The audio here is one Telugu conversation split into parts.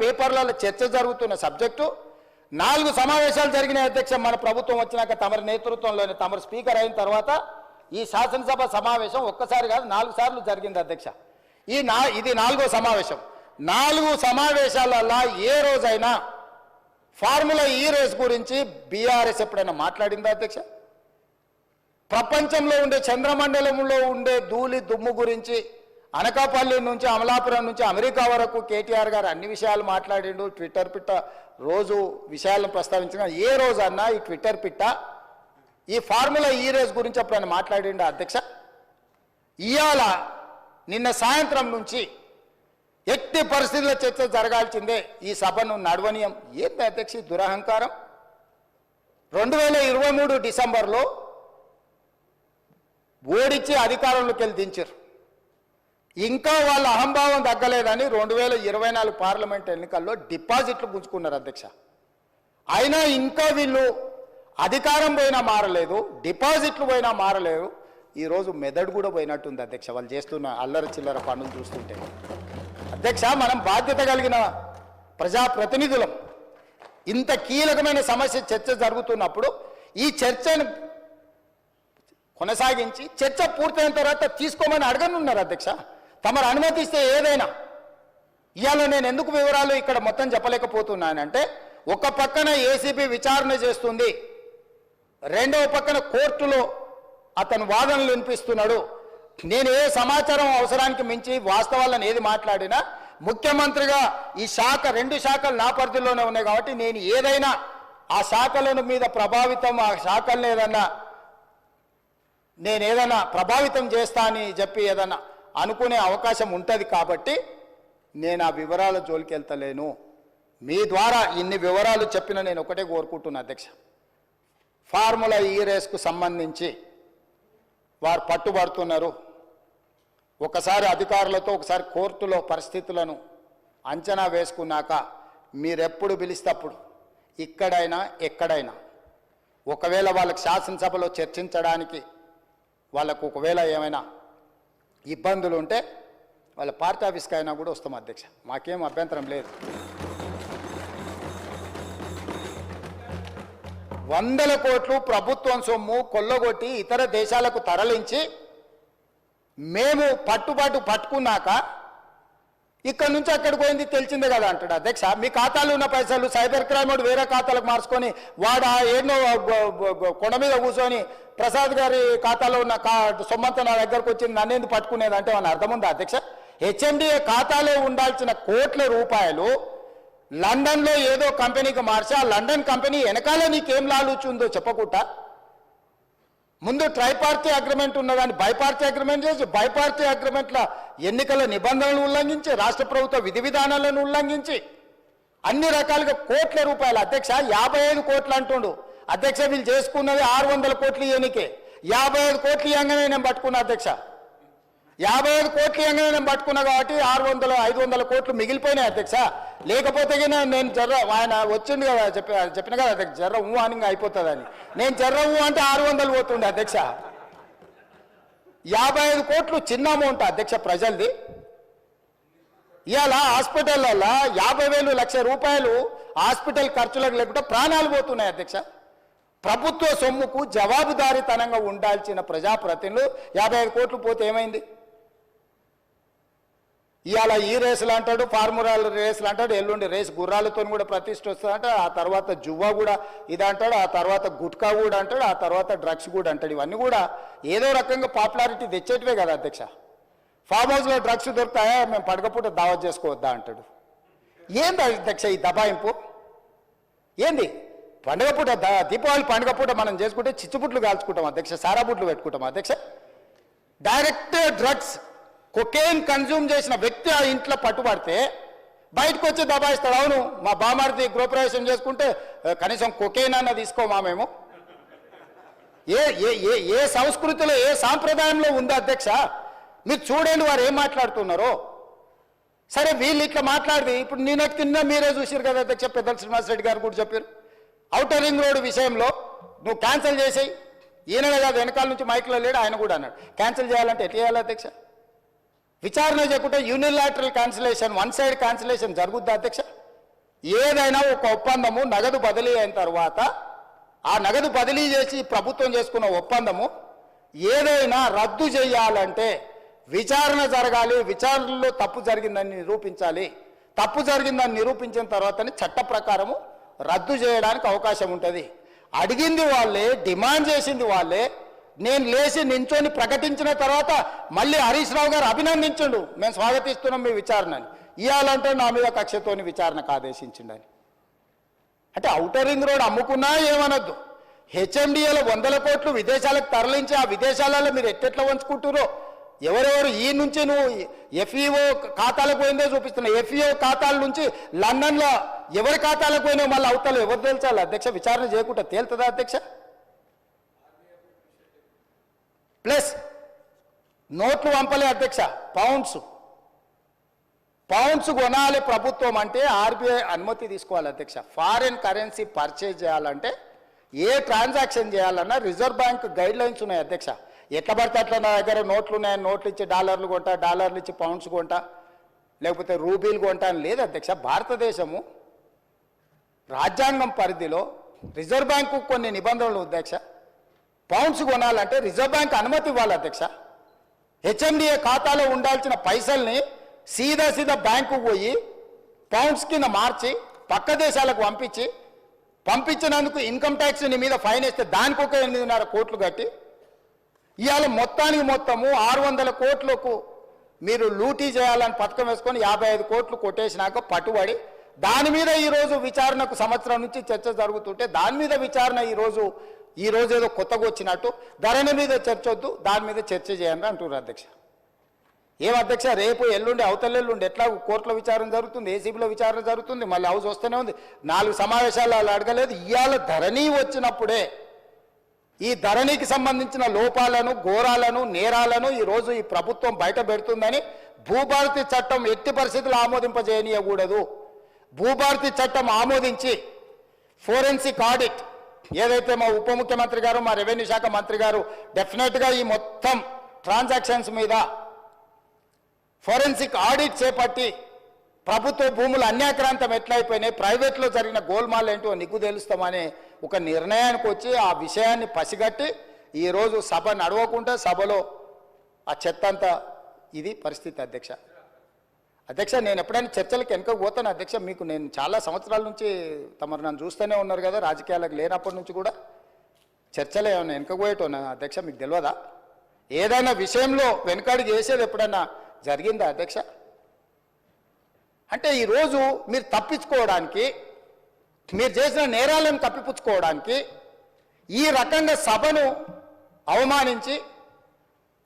పేపర్లలో చర్చ జరుగుతున్న సబ్జెక్టు. నాలుగు సమావేశాలు జరిగినాయి అధ్యక్ష. మన ప్రభుత్వం వచ్చినాక తమరి నేతృత్వంలోని తమరు స్పీకర్ అయిన తర్వాత ఈ శాసనసభ సమావేశం ఒక్కసారి కాదు నాలుగు సార్లు జరిగింది అధ్యక్ష. ఈ నా ఇది నాలుగో సమావేశం. నాలుగు సమావేశాలలో ఏ రోజైనా ఫార్ములా ఈ రేస్ గురించి బీఆర్ఎస్ ఎప్పుడైనా మాట్లాడిందా అధ్యక్ష? ప్రపంచంలో ఉండే చంద్రమండలంలో ఉండే ధూళి దుమ్ము గురించి అనకాపల్లి నుంచి అమలాపురం నుంచి అమెరికా వరకు కేటీఆర్ గారు అన్ని విషయాలు మాట్లాడిండు. ట్విట్టర్ పిట్ట రోజు విషయాలను ప్రస్తావించిన ఏ రోజు అన్నా ఈ ట్విట్టర్ పిట్ట ఈ ఫార్ములా ఈ రేస్ గురించి ఎప్పుడైనా మాట్లాడిండు అధ్యక్ష? ఇవాళ నిన్న సాయంత్రం నుంచి ఎట్టి పరిస్థితుల్లో చర్చ జరగాల్సిందే ఈ సభను నడవనీయం. ఏంటి అధ్యక్ష దురహంకారం? రెండు వేల ఇరవై మూడు డిసెంబర్లో ఓడించి అధికారంలోకి వెళ్ళి దించారు ఇంకా వాళ్ళ అహంభావం తగ్గలేదని రెండు వేల ఇరవై నాలుగు పార్లమెంట్ ఎన్నికల్లో డిపాజిట్లు గుంజుకున్నారు అధ్యక్ష. అయినా ఇంకా వీళ్ళు అధికారం పోయినా మారలేదు డిపాజిట్లు పోయినా మారలేదు. ఈరోజు మెదడు కూడా పోయినట్టుంది అధ్యక్ష వాళ్ళు చేస్తున్న అల్లరి చిల్లర పనులు చూస్తుంటే. అధ్యక్ష మనం బాధ్యత కలిగిన ప్రజాప్రతినిధులం. ఇంత కీలకమైన సమస్య చర్చ జరుగుతున్నప్పుడు ఈ చర్చను కొనసాగించి చర్చ పూర్తయిన తర్వాత తీసుకోమని అడగనున్నారు అధ్యక్ష. తమరు అనుమతిస్తే ఏదైనా. ఇవాళ నేను ఎందుకు వివరాలు ఇక్కడ మొత్తం చెప్పలేకపోతున్నానంటే ఒక పక్కన ఏసీబీ విచారణ చేస్తుంది రెండవ పక్కన కోర్టులో అతను వాదనలు వినిపిస్తున్నాడు. నేను ఏ సమాచారం అవసరానికి మించి వాస్తవాలను ఏది మాట్లాడినా ముఖ్యమంత్రిగా ఈ శాఖ రెండు శాఖలు నా పరిధిలోనే ఉన్నాయి కాబట్టి నేను ఏదైనా ఆ శాఖలను మీద ప్రభావితం ఆ శాఖలను ఏదన్నా నేను ఏదన్నా ప్రభావితం చేస్తా అని చెప్పి ఏదన్నా అనుకునే అవకాశం ఉంటుంది కాబట్టి నేను ఆ వివరాల జోలికి వెళ్తలేను మీ ద్వారా ఇన్ని వివరాలు చెప్పిన నేను ఒకటే కోరుకుంటున్నా అధ్యక్ష. ఫార్ములా ఈ రేస్కు సంబంధించి వారు పట్టుబడుతున్నారు. ఒకసారి అధికారులతో ఒకసారి కోర్టులో పరిస్థితులను అంచనా వేసుకున్నాక మీరెప్పుడు పిలిస్తప్పుడు ఇక్కడైనా ఎక్కడైనా. ఒకవేళ వాళ్ళకి శాసనసభలో చర్చించడానికి వాళ్ళకు ఒకవేళ ఏమైనా ఇబ్బందులు ఉంటే వాళ్ళ పార్టీ ఆఫీస్కి అయినా కూడా వస్తాం అధ్యక్ష. మాకేం అభ్యంతరం లేదు. వందల కోట్లు ప్రభుత్వం సొమ్ము కొల్లగొట్టి ఇతర దేశాలకు తరలించి మేము పట్టుబాటు పట్టుకున్నాక ఇక్కడ నుంచి అక్కడికి పోయింది తెలిసిందే కదా అంటాడు. అధ్యక్ష మీ ఖాతాలో ఉన్న పైసలు సైబర్ క్రైమ్ వాడు వేరే ఖాతాలకు మార్చుకొని వాడు ఆ ఎన్నో కొండ మీద కూర్చొని ప్రసాద్ గారి ఖాతాలో ఉన్న కా సొమ్మంతా నా దగ్గరకు వచ్చింది నన్నేందుకు పట్టుకునేది అంటే అని అర్థం ఉందా అధ్యక్ష? హెచ్ఎండిఏ ఖాతాలో ఉండాల్సిన కోట్ల రూపాయలు లండన్లో ఏదో కంపెనీకి మార్చి ఆ లండన్ కంపెనీ వెనకాల నీకేం లాలుచుందో చెప్పకుండా ముందు ట్రైపార్టీ అగ్రిమెంట్ ఉన్నదాన్ని బైపార్టీ అగ్రిమెంట్ చేసి బైపార్టీ అగ్రిమెంట్ల ఎన్నికల నిబంధనలను ఉల్లంఘించి రాష్ట్ర ప్రభుత్వ విధి విధానాలను ఉల్లంఘించి అన్ని రకాలుగా కోట్ల రూపాయలు. అధ్యక్ష యాభై ఐదు కోట్లు అంటుండు. అధ్యక్ష వీళ్ళు చేసుకున్నది ఆరు వందల కోట్లు ఎన్నికే. యాభై ఐదు కోట్లు ఇవ్వగానే నేను పట్టుకున్నా అధ్యక్ష. యాభై ఐదు కోట్లు ఇవ్వగానే నేను పట్టుకున్నా కాబట్టి ఆరు వందల ఐదు వందల కోట్లు మిగిలిపోయినాయి అధ్యక్ష. లేకపోతే నేను జర్ర ఆయన వచ్చింది కదా చెప్పి చెప్పిన కదా అధ్యక్ష జర్ర ఊ అని అయిపోతుందని. నేను జర్ర ఊ అంటే ఆరు వందలు పోతుండే అధ్యక్ష. యాభై ఐదు కోట్లు చిన్న అమౌంట్ అధ్యక్ష ప్రజలది. ఇవాళ హాస్పిటల్లో యాభై వేలు లక్ష రూపాయలు హాస్పిటల్ ఖర్చులకు లేకుండా ప్రాణాలు పోతున్నాయి అధ్యక్ష. ప్రభుత్వ సొమ్ముకు జవాబుదారీతనంగా ఉండాల్సిన ప్రజాప్రతినిధులు యాభై ఐదు కోట్లు పోతే ఏమైంది? ఇవాళ ఈ రేసులు అంటాడు ఫార్మురాల రేసులు అంటాడు ఎల్లుండి రేసు గుర్రాలతో కూడా ప్రతిష్ట వస్తుందంట ఆ తర్వాత జువ్వా కూడా ఇది అంటాడు ఆ తర్వాత గుట్కా కూడా అంటాడు ఆ తర్వాత డ్రగ్స్ కూడా అంటాడు. ఇవన్నీ కూడా ఏదో రకంగా పాపులారిటీ తెచ్చేటివే కదా అధ్యక్ష. ఫామ్ హౌస్లో డ్రగ్స్ దొరుకుతాయా? మేము పడకపోతే దావత్ చేసుకోవద్దా అంటాడు. ఏంది అధ్యక్ష ఈ దబాయింపు? ఏంది? పండుగ పూట దీపావళి పండుగ పూట మనం చేసుకుంటే చిచ్చుబుట్లు కాల్చుకుంటాం అధ్యక్ష సారా బుట్లు పెట్టుకుంటాం అధ్యక్ష. డైరెక్ట్ డ్రగ్స్ కొకేన్ కన్జ్యూమ్ చేసిన వ్యక్తి ఆ ఇంట్లో పట్టుబడితే బయటకు వచ్చి దబాయిస్తాడు. అవును మా బామార్ది గృహప్రవేశం చేసుకుంటే కనీసం కొకేన్ అన్న తీసుకోమా మేము? ఏ ఏ ఏ ఏ సంస్కృతిలో ఏ సాంప్రదాయంలో ఉంది అధ్యక్ష? మీరు చూడండి వారు ఏం మాట్లాడుతున్నారో. సరే వీళ్ళు ఇట్లా మాట్లాడి ఇప్పుడు నేను తిన్న మీరే చూసారు కదా అధ్యక్ష పెద్దల శ్రీనివాసరెడ్డి గారు కూడా చెప్పారు. అవుటర్ రింగ్ రోడ్ విషయంలో నువ్వు క్యాన్సిల్ చేసేయి. ఈయననే కాదు వెనకాల నుంచి మైక్లో లేడు ఆయన కూడా అన్నాడు. క్యాన్సిల్ చేయాలంటే ఎట్లా చేయాలి అధ్యక్ష? విచారణ చేయకుంటే unilateral cancellation one side cancellation జరుగుద్దా అధ్యక్ష? ఏదైనా ఒక ఒప్పందము నగదు బదిలీ అయిన తర్వాత ఆ నగదు బదిలీ చేసి ప్రభుత్వం చేసుకున్న ఒప్పందము ఏదైనా రద్దు చేయాలంటే విచారణ జరగాలి విచారణలో తప్పు జరిగిందని నిరూపించాలి. తప్పు జరిగిందని నిరూపించిన తర్వాతనే చట్ట ప్రకారము రద్దు చేయడానికి అవకాశం ఉంటుంది. అడిగింది వాళ్ళే డిమాండ్ చేసింది వాళ్ళే నేను లేచి నించొని ప్రకటించిన తర్వాత మళ్ళీ హరీష్ రావు గారు అభినందించండు. మేము స్వాగతిస్తున్నాం మీ విచారణని. ఇవ్వాలంటే నా మీద కక్షతోని విచారణకు ఆదేశించిండని. అంటే ఔటర్ రింగ్ రోడ్ అమ్ముకున్నా ఏమనొద్దు. హెచ్ఎండిఏలో వందల కోట్లు విదేశాలకు తరలించి ఆ విదేశాలలో మీరు ఎట్టెట్లా వంచుకుంటారో ఎవరెవరు ఈ నుంచి నువ్వు ఎఫ్ఈఓ ఖాతాలకు పోయిందో చూపిస్తున్నావు ఎఫ్ఈఓ ఖాతాల నుంచి లండన్లో ఎవరి ఖాతాలకు పోయినా మళ్ళీ అవతల ఎవరు తేల్చాలి? అధ్యక్ష విచారణ చేయకుండా తేలుతుందా అధ్యక్ష? నోట్లు పంపలే అధ్యక్ష పౌండ్స్ పౌండ్స్ కొనాలి ప్రభుత్వం అంటే ఆర్బీఐ అనుమతి తీసుకోవాలి అధ్యక్ష. ఫారిన్ కరెన్సీ పర్చేజ్ చేయాలంటే ఏ ట్రాన్సాక్షన్ చేయాలన్నా రిజర్వ్ బ్యాంక్ గైడ్ లైన్స్ ఉన్నాయి అధ్యక్ష. ఎట్లా పడితే అట్లా నా దగ్గర నోట్లు ఉన్నాయని నోట్లు ఇచ్చి డాలర్లు కొంటా డాలర్లు ఇచ్చి పౌండ్స్ కొంటా లేకపోతే రూబీలు కొంటా అని లేదు అధ్యక్ష. భారతదేశము రాజ్యాంగం పరిధిలో రిజర్వ్ బ్యాంకు కొన్ని నిబంధనలు అధ్యక్ష. పౌండ్స్ కొనాలంటే రిజర్వ్ బ్యాంక్ అనుమతి ఇవ్వాలి అధ్యక్ష. హెచ్ఎండిఏ ఖాతాలో ఉండాల్సిన పైసల్ని సీదా సీదా బ్యాంకు పోయి పౌండ్స్ కింద మార్చి పక్క దేశాలకు పంపించి పంపించినందుకు ఇన్కమ్ ట్యాక్స్ నీ మీద ఫైన్ వేస్తే దానికి ఒక ఎనిమిదిన్నర కోట్లు కట్టి ఇవాళ మొత్తానికి మొత్తము ఆరు వందల కోట్లకు మీరు లూటీ చేయాలని పథకం వేసుకొని యాభై ఐదు కోట్లు కొట్టేసినాక పట్టుబడి దాని మీద ఈరోజు విచారణకు సంవత్సరం నుంచి చర్చ జరుగుతుంటే దాని మీద విచారణ ఈరోజు ఈ రోజు ఏదో కొత్తగా వచ్చినట్టు ధరణి మీద చర్చ వద్దు దాని మీద చర్చ చేయండి అంటున్నారు అధ్యక్ష. ఏం అధ్యక్ష రేపు ఎల్లుండి అవతల ఎల్లుండి ఎట్లా కోర్టులో విచారణ జరుగుతుంది ఏసీబీలో విచారణ జరుగుతుంది మళ్ళీ హౌస్ వస్తూనే ఉంది. నాలుగు సమావేశాలు వాళ్ళు అడగలేదు ఇవాళ ధరణి వచ్చినప్పుడే ఈ ధరణికి సంబంధించిన లోపాలను ఘోరాలను నేరాలను ఈరోజు ఈ ప్రభుత్వం బయట పెడుతుందని భూభారతి చట్టం ఎట్టి పరిస్థితులు ఆమోదింపజేయనీయకూడదు. భూభారతి చట్టం ఆమోదించి ఫోరెన్సిక్ ఆడిట్ ఏదైతే మా ఉప ముఖ్యమంత్రి గారు మా రెవెన్యూ శాఖ మంత్రి గారు డెఫినెట్గా ఈ మొత్తం ట్రాన్సాక్షన్స్ మీద ఫోరెన్సిక్ ఆడిట్ చేపట్టి ప్రభుత్వ భూములు అన్యాక్రాంతం ఎట్లయిపోయినాయి ప్రైవేట్లో జరిగిన గోల్మాల్ ఏంటో నిగ్గు తెలుస్తామనే ఒక నిర్ణయానికి వచ్చి ఆ విషయాన్ని పసిగట్టి ఈరోజు సభ నడవకుండా సభలో ఆ చెత్త అంతా ఇది పరిస్థితి అధ్యక్ష. అధ్యక్ష నేను ఎప్పుడైనా చర్చలకు వెనుక పోతాను అధ్యక్ష. మీకు నేను చాలా సంవత్సరాల నుంచి తమరు నన్ను చూస్తూనే ఉన్నారు కదా రాజకీయాలకు లేనప్పటి నుంచి కూడా చర్చలు ఏమైనా వెనుక అధ్యక్ష మీకు తెలియదా? ఏదైనా విషయంలో వెనుకడుగు చేసేది ఎప్పుడైనా జరిగిందా అధ్యక్ష? అంటే ఈరోజు మీరు తప్పించుకోవడానికి మీరు చేసిన నేరాలను తప్పిపుచ్చుకోవడానికి ఈ రకంగా సభను అవమానించి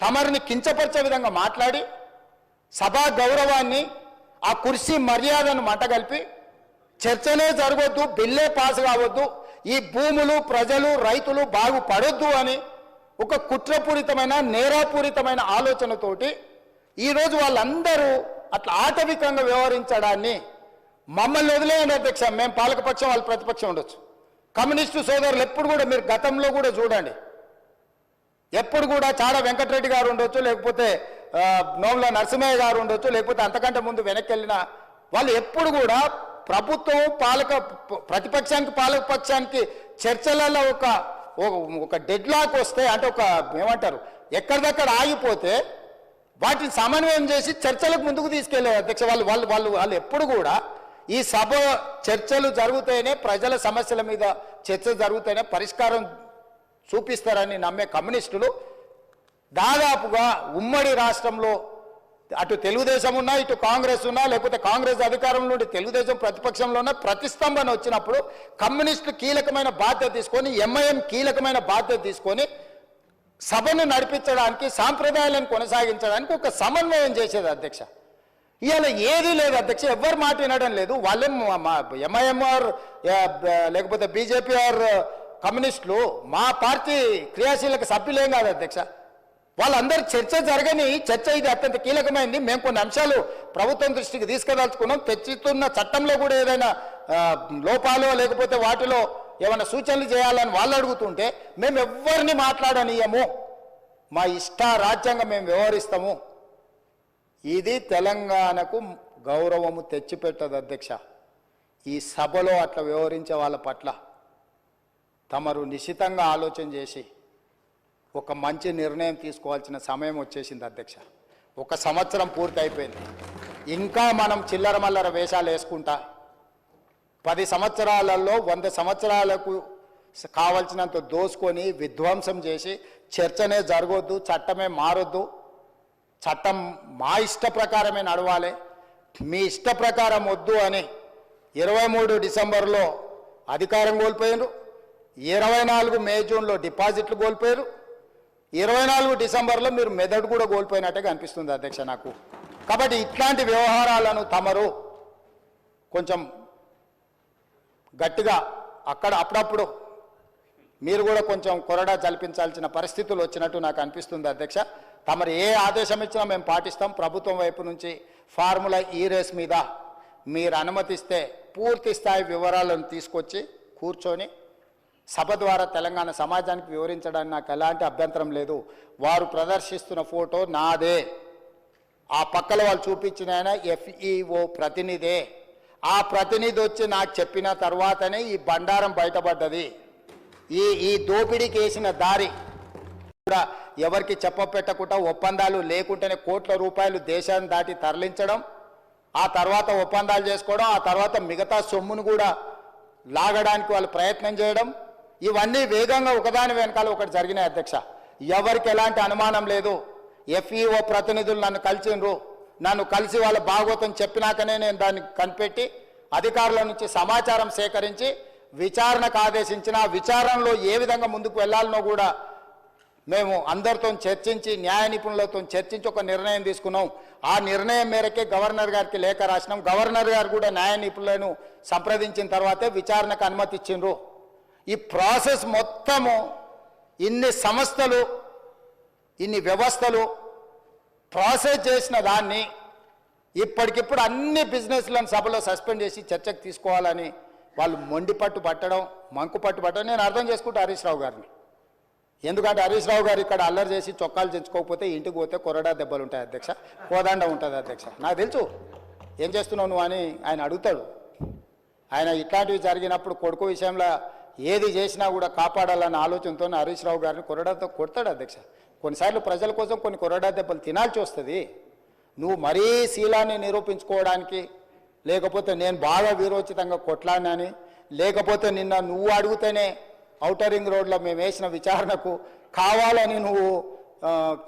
తమరిని కించపరిచే విధంగా మాట్లాడి సభా గౌరవాన్ని ఆ కుర్సీ మర్యాదను మటగలిపి చర్చనే జరగొద్దు బిల్లే పాస్ కావద్దు ఈ భూములు ప్రజలు రైతులు బాగుపడొద్దు అని ఒక కుట్రపూరితమైన నేరాపూరితమైన ఆలోచనతోటి ఈరోజు వాళ్ళందరూ అట్లా ఆటవికంగా వ్యవహరించడాన్ని మమ్మల్ని వదిలేయండి అధ్యక్ష మేము పాలకపక్షం వాళ్ళు ప్రతిపక్షం ఉండొచ్చు. కమ్యూనిస్టు సోదరులు ఎప్పుడు కూడా మీరు గతంలో కూడా చూడండి. ఎప్పుడు కూడా చాడ వెంకటరెడ్డి గారు ఉండొచ్చు లేకపోతే నోముల నరసింహయ్య గారు ఉండొచ్చు లేకపోతే అంతకంటే ముందు వెనక్కి వెళ్ళిన వాళ్ళు ఎప్పుడు కూడా ప్రభుత్వం పాలక ప్రతిపక్షానికి పాలక పక్షానికి చర్చలలో ఒక ఒక- డెడ్ లాక్ వస్తే అంటే ఒక ఏమంటారు ఎక్కడిదక్కడ ఆగిపోతే వాటిని సమన్వయం చేసి చర్చలకు ముందుకు తీసుకెళ్ళే అధ్యక్ష వాళ్ళు వాళ్ళు వాళ్ళు వాళ్ళు ఎప్పుడు కూడా ఈ సభ చర్చలు జరుగుతాయనే ప్రజల సమస్యల మీద చర్చ జరుగుతాయనే పరిష్కారం చూపిస్తారని నమ్మే కమ్యూనిస్టులు దాదాపుగా ఉమ్మడి రాష్ట్రంలో అటు తెలుగుదేశం ఉన్నా ఇటు కాంగ్రెస్ ఉన్నా లేకపోతే కాంగ్రెస్ అధికారంలో నుండి తెలుగుదేశం ప్రతిపక్షంలో ఉన్న ప్రతిస్తంభన వచ్చినప్పుడు కమ్యూనిస్టులు కీలకమైన బాధ్యత తీసుకొని ఎంఐఎం కీలకమైన బాధ్యత తీసుకొని సభను నడిపించడానికి సాంప్రదాయాలను కొనసాగించడానికి ఒక సమన్వయం చేసేది అధ్యక్ష. ఇవాళ ఏదీ లేదు అధ్యక్ష ఎవ్వరు మాట వినడం లేదు. వాళ్ళేం ఎంఐఎంఆర్ లేకపోతే బీజేపీ ఆర్ కమ్యూనిస్టులు మా పార్టీ క్రియాశీలక సభ్యులేం కాదు అధ్యక్ష. వాళ్ళందరూ చర్చ జరగని చర్చ ఇది అత్యంత కీలకమైంది. మేము కొన్ని అంశాలు ప్రభుత్వం దృష్టికి తీసుకుదలుచుకున్నాం తెచ్చుతున్న చట్టంలో కూడా ఏదైనా లోపాలు లేకపోతే వాటిలో ఏమైనా సూచనలు చేయాలని వాళ్ళు అడుగుతుంటే మేము ఎవ్వరిని మాట్లాడనీయము. మా ఇష్ట రాజ్యాంగం మేము వ్యవహరిస్తాము. ఇది తెలంగాణకు గౌరవము తెచ్చిపెట్టదు అధ్యక్ష. ఈ సభలో అట్లా వ్యవహరించే వాళ్ళ పట్ల తమరు నిశితంగా ఆలోచన చేసి ఒక మంచి నిర్ణయం తీసుకోవాల్సిన సమయం వచ్చేసింది అధ్యక్ష. ఒక సంవత్సరం పూర్తి అయిపోయింది ఇంకా మనం చిల్లర మల్లర వేషాలు వేసుకుంటా పది సంవత్సరాలలో వంద సంవత్సరాలకు కావలసినంత దోసుకొని విధ్వంసం చేసి చర్చనే జరగొద్దు చట్టమే మారొద్దు చట్టం మా ఇష్ట ప్రకారమే నడవాలి మీ ఇష్ట ప్రకారం వద్దు అని ఇరవై మూడు డిసెంబర్లో అధికారం కోల్పోయారు ఇరవై నాలుగు మే జూన్లో డిపాజిట్లు కోల్పోయారు ఇరవై నాలుగు డిసెంబర్లో మీరు మెదడు కూడా కోల్పోయినట్టుగా అనిపిస్తుంది అధ్యక్ష నాకు. కాబట్టి ఇట్లాంటి వ్యవహారాలను తమరు కొంచెం గట్టిగా అక్కడ అప్పుడప్పుడు మీరు కూడా కొంచెం కొరడా జల్పించాల్సిన పరిస్థితులు వచ్చినట్టు నాకు అనిపిస్తుంది అధ్యక్ష. తమరు ఏ ఆదేశం ఇచ్చినా మేము పాటిస్తాం. ప్రభుత్వం వైపు నుంచి ఫార్ములా ఈ రేస్ మీద మీరు అనుమతిస్తే పూర్తి స్థాయి వివరాలను తీసుకొచ్చి కూర్చొని సభ ద్వారా తెలంగాణ సమాజానికి వివరించడానికి నాకు ఎలాంటి అభ్యంతరం లేదు. వారు ప్రదర్శిస్తున్న ఫోటో నాదే. ఆ పక్కల వాళ్ళు చూపించిన ఆయన ఎఫ్ఈఓ ప్రతినిధే. ఆ ప్రతినిధి వచ్చి నాకు చెప్పిన తర్వాతనే ఈ బండారం బయటపడ్డది. ఈ ఈ దోపిడీకి వేసిన దారి కూడా ఎవరికి చెప్పపెట్టకుండా ఒప్పందాలు లేకుంటేనే కోట్ల రూపాయలు దేశాన్ని దాటి తరలించడం ఆ తర్వాత ఒప్పందాలు చేసుకోవడం ఆ తర్వాత మిగతా సొమ్మును కూడా లాగడానికి వాళ్ళు ప్రయత్నం చేయడం ఇవన్నీ వేగంగా ఒకదాని వెనకాల ఒకటి జరిగినాయి అధ్యక్ష. ఎవరికి ఎలాంటి అనుమానం లేదు. ఎఫ్ఈఓ ప్రతినిధులు నన్ను కలిసిండ్రు. నన్ను కలిసి వాళ్ళ భాగవతం చెప్పినాకనే నేను దాన్ని కనిపెట్టి అధికారుల నుంచి సమాచారం సేకరించి విచారణకు ఆదేశించిన విచారణలో ఏ విధంగా ముందుకు వెళ్ళాలనో కూడా మేము అందరితో చర్చించి న్యాయ నిపుణులతో చర్చించి ఒక నిర్ణయం తీసుకున్నాం. ఆ నిర్ణయం మేరకే గవర్నర్ గారికి లేఖ రాసినాం. గవర్నర్ గారు కూడా న్యాయ నిపుణులను సంప్రదించిన తర్వాతే విచారణకు అనుమతి ఇచ్చిండ్రు. ఈ ప్రాసెస్ మొత్తము ఇన్ని సంస్థలు ఇన్ని వ్యవస్థలు ప్రాసెస్ చేసిన దాన్ని ఇప్పటికిప్పుడు అన్ని బిజినెస్లను సభలో సస్పెండ్ చేసి చర్చకు తీసుకోవాలని వాళ్ళు మొండి పట్టు పట్టడం మంకు పట్టు పట్టడం నేను అర్థం చేసుకుంటా హరీష్ రావు గారిని. ఎందుకంటే హరీష్ రావు గారు ఇక్కడ అల్లరి చేసి చొక్కాలు తెచ్చుకోకపోతే ఇంటికి పోతే కొరడా దెబ్బలు ఉంటాయి అధ్యక్ష కోదండ ఉంటుంది అధ్యక్ష. నాకు తెలుసు. ఏం చేస్తున్నావు నువ్వు అని ఆయన అడుగుతాడు. ఆయన ఇట్లాంటివి జరిగినప్పుడు కొడుకు విషయంలో ఏది చేసినా కూడా కాపాడాలన్న ఆలోచనతో హరీష్ రావు గారిని కొరడాతో కొడతాడు అధ్యక్ష. కొన్నిసార్లు ప్రజల కోసం కొన్ని కొరడా దెబ్బలు తినాల్సి వస్తుంది. నువ్వు మరీ శీలాన్ని నిరూపించుకోవడానికి లేకపోతే నేను బాగా వీరోచితంగా కొట్లాడినని లేకపోతే నిన్న నువ్వు అడిగితేనే ఔటరింగ్ రోడ్లో మేము వేసిన విచారణకు కావాలని నువ్వు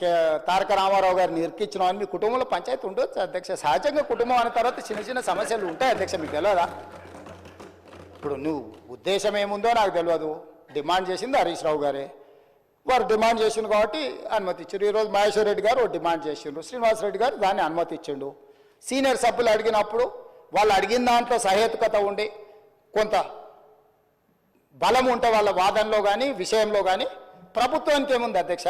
కే- తారక రామారావు గారిని ఇరికిచ్చినావు అని మీ కుటుంబంలో పంచాయతీ ఉండొచ్చు అధ్యక్ష. సహజంగా కుటుంబం అన్న తర్వాత చిన్న చిన్న సమస్యలు ఉంటాయి అధ్యక్ష మీకు తెలియదా ఇప్పుడు నువ్వు ఉద్దేశం ఏముందో నాకు తెలియదు డిమాండ్ చేసింది హరీష్ రావు గారే. వారు డిమాండ్ చేసిండు కాబట్టి అనుమతి ఇచ్చారు ఈరోజు మహేశ్వర్ రెడ్డి గారు డిమాండ్ చేసిండు శ్రీనివాస్ రెడ్డి గారు దాన్ని అనుమతి ఇచ్చిండు సీనియర్ సభ్యులు అడిగినప్పుడు వాళ్ళు అడిగిన దాంట్లో సహేతుకత ఉండి కొంత బలం ఉంటే వాళ్ళ వాదనలో కానీ విషయంలో కానీ ప్రభుత్వానికి ఏముంది అధ్యక్ష?